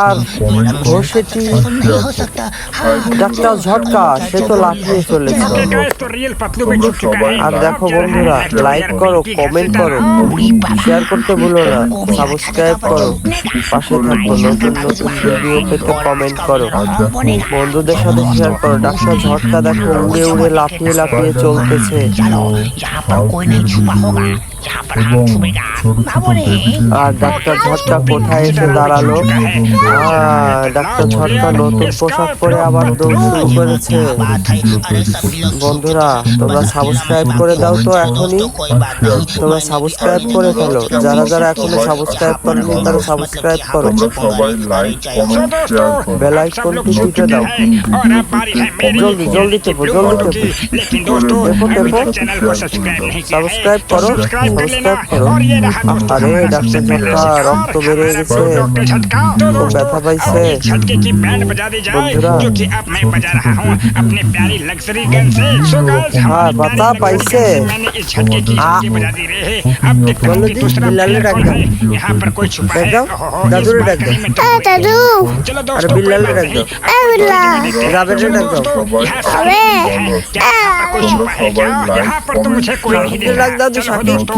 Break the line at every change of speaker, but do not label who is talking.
আর ঘোষেটি doctor ঝটকা সে তো লাফিয়ে চলেছে আর দেখো বন্ধুরা লাইক করো কমেন্ট করো শেয়ার করতে ভুলো না সাবস্ক্রাইব করো পাশে থাকো নতুন নতুন ভিডিও পেতে কমেন্ট করো বন্ধুদের সাথে শেয়ার করো ডাক্তার ঝটকা দেখো উড়ে উড়ে লাফিয়ে লাফিয়ে চলতেছে
এবং ছোট ছোট
আর ডাক্তার ঝটকা কোথায় এসে দাঁড়াল? ডাক্তার ঝটকা নতুন পোশাক পরে আবার দৌড় শুরু করেছে। বন্ধুরা তোমরা সাবস্ক্রাইব করে দাও তো এখনই। তোমরা সাবস্ক্রাইব করে ফেলো। যারা যারা এখনও সাবস্ক্রাইব করেনি তারা সাবস্ক্রাইব করো। বেলায় কোনটি
টিপে দাও। জলদি জলদি
টেপো
জলদি
টেপো।
টেপো টেপো
সাবস্ক্রাইব
করো।
পরিষ্কার করো
আরে
ডাক্তার
ঝটকা রক্ত বেরিয়ে
গেছে
ও
ব্যথা পাইছে হ্যাঁ ব্যথা
পাইছে
বিল্লালে
ডাক
দাও
দাদুরে ডাক দাও
দাদু
আরে
বিল্লালে ডাক
দাও রাবেরে ডাক দাও
আরে
यहाँ पर तो मुझे कोई नहीं देख रहा